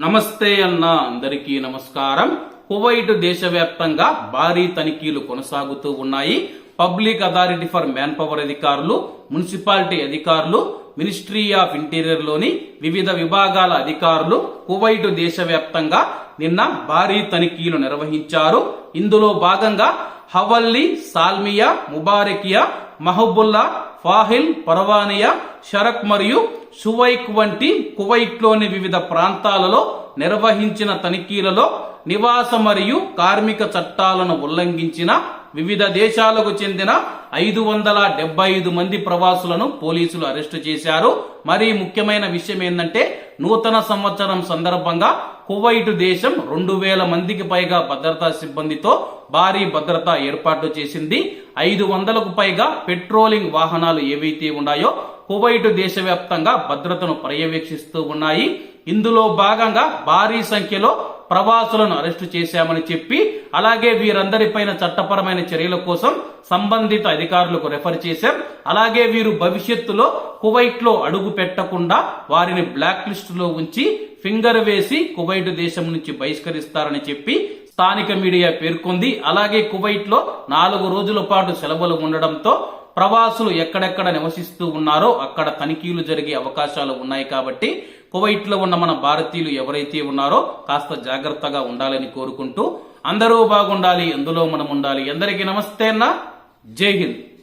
నమస్తే అన్న అందరికీ నమస్కారం. కువైట్ దేశవ్యాప్తంగా భారీ తనిఖీలు కొనసాగుతూ ఉన్నాయి. Public authority for manpower అధికారులు మున్సిపాలిటీ అధికారులు మినిస్ట్రీ ఆఫ్ ఇంటీరియర్లోని వివిధ విభాగాల అధికారులు కువైట్ దేశవ్యాప్తంగా నిన్న భారీ తనిఖీలు నిర్వహించారు. ఇందులో భాగంగా Hawally Salmiya Mubarakiya Mahboula Fahaheel Farwaniya Sharq మరియు సువైక్ వంటి కువైట్లోని వివిధ ప్రాంతాలలో నిర్వహించిన తనిఖీలలో నివాస మరియు కార్మిక చట్టాలను ఉల్లంఘించిన వివిధ దేశాలకు చెందిన ఐదు వందల డెబ్బై ఐదు మంది ప్రవాసులను పోలీసులు అరెస్టు చేశారు. మరి ముఖ్యమైన విషయం ఏంటంటే నూతన సంవత్సరం సందర్భంగా కువైట్ దేశం రెండు వేల మందికి పైగా భద్రతా సిబ్బందితో భారీ భద్రత ఏర్పాటు చేసింది. ఐదు వందలకు పైగా పెట్రోలింగ్ వాహనాలు ఏవైతే ఉన్నాయో కువైట్ దేశవ్యాప్తంగా భద్రతను పర్యవేక్షిస్తూ ఉన్నాయి. ఇందులో భాగంగా భారీ సంఖ్యలో ప్రవాసులను అరెస్టు చేశామని చెప్పి అలాగే వీరందరిపైన చట్టపరమైన చర్యల కోసం సంబంధిత అధికారులకు రెఫర్ చేశాం. అలాగే వీరు భవిష్యత్తులో కువైట్లో అడుగు పెట్టకుండా వారిని బ్లాక్ లిస్టులో ఉంచి ఫింగర్ వేసి కువైట్ దేశం నుంచి బహిష్కరిస్తారని చెప్పి స్థానిక మీడియా పేర్కొంది. అలాగే కువైట్లో నాలుగు రోజుల పాటు సెలవులు ఉండడంతో ప్రవాసులు ఎక్కడెక్కడ నివసిస్తూ ఉన్నారో అక్కడ తనిఖీలు జరిగే అవకాశాలు ఉన్నాయి కాబట్టి కువైట్లో ఉన్న మన భారతీయులు ఎవరైతే ఉన్నారో కాస్త జాగ్రత్తగా ఉండాలని కోరుకుంటూ అందరూ బాగుండాలి అందులో మనం ఉండాలి. అందరికీ నమస్తే అన్న. జై హింద్.